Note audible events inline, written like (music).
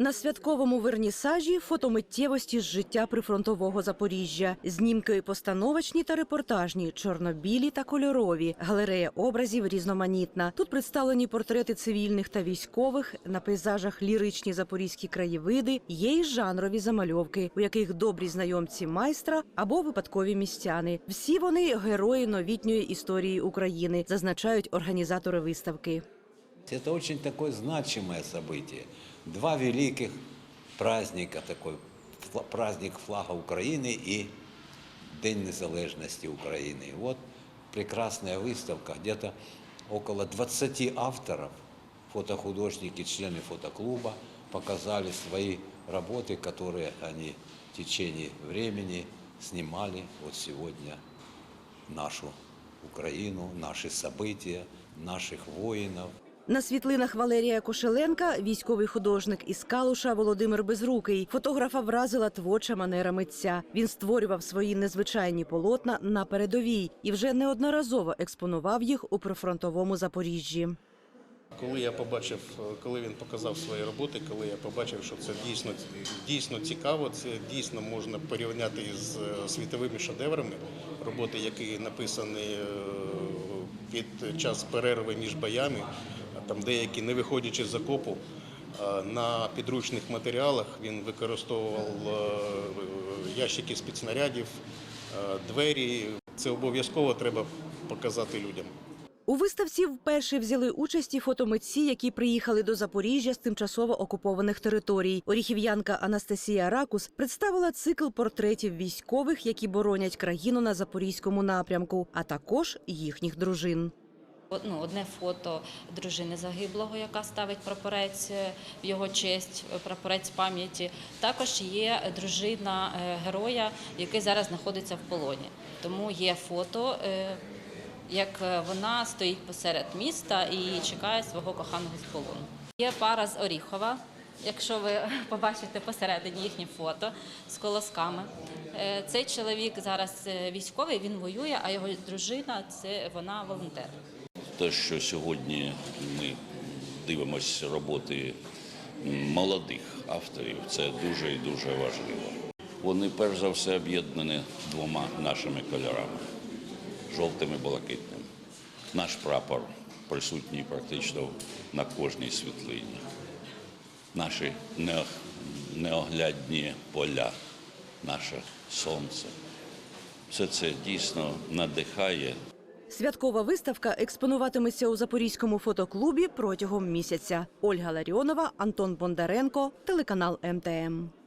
На святковому вернісажі фотомиттєвості з життя прифронтового Запоріжжя, знімки постановочні та репортажні, чорнобілі та кольорові, галерея образів різноманітна. Тут представлені портрети цивільних та військових, на пейзажах ліричні запорізькі краєвиди, є й жанрові замальовки, у яких добрі знайомці майстра або випадкові містяни. Всі вони герої новітньої історії України, зазначають організатори виставки. Это очень такое значимое событие. Два великих праздника, такой фла- праздник флага Украины и День незалежности Украины. И вот прекрасная выставка, где-то около 20 авторов, фотохудожники, члены фотоклуба, показали свои работы, которые они в течение времени снимали вот сегодня нашу Украину, наши события, наших воинов. На світлинах Валерія Кошеленка військовий художник із Калуша Володимир Безрукий. Фотографа вразила творча манера митця. Він створював свої незвичайні полотна на передовій і вже неодноразово експонував їх у прифронтовому Запоріжжі. Коли я побачив, коли він показав свої роботи, коли я побачив, що це дійсно дійсно цікаво, це дійсно можна порівняти з е, світовими шедеврами, роботи, які написані е, під час перерви між боями, там деякі не виходячи з окопу. е, На підручних матеріалах він використовував е, ящики з-під е, двері. Це обов'язково треба показати людям. У виставці вперше взяли участь і фотомитці, які приїхали до Запоріжжя з тимчасово окупованих територій. Оріхів'янка Анастасія Ракус представила цикл портретів військових, які боронять країну на запорізькому напрямку, а також їхніх дружин. Ну, одне фото дружини загиблого, яка ставить прапорець е, в його честь, е, прапорець пам'яті. Також є дружина е, героя, який зараз знаходиться в полоні. Тому є фото, як вона стоїть посеред міста і чекає свого коханого з полону. Є пара з Оріхова. Якщо ви (laughs) побачите посередині їхнє фото з колосками, цей чоловік зараз військовий, він воює, а його дружина це вона волонтер. Те, що сьогодні ми дивимося роботи молодих авторів, це дуже і дуже важливо. Вони перш за все об'єднані двома нашими кольорами жовтим і блакитним. Наш прапор присутній практично на кожній світлині. Наші неоглядні поля, наше сонце. Все це дійсно надихає Святкова виставка експонуватиметься у Запорізькому фотоклубі протягом місяця. Ольга Ларіонова, Антон Бондаренко, телеканал МТМ.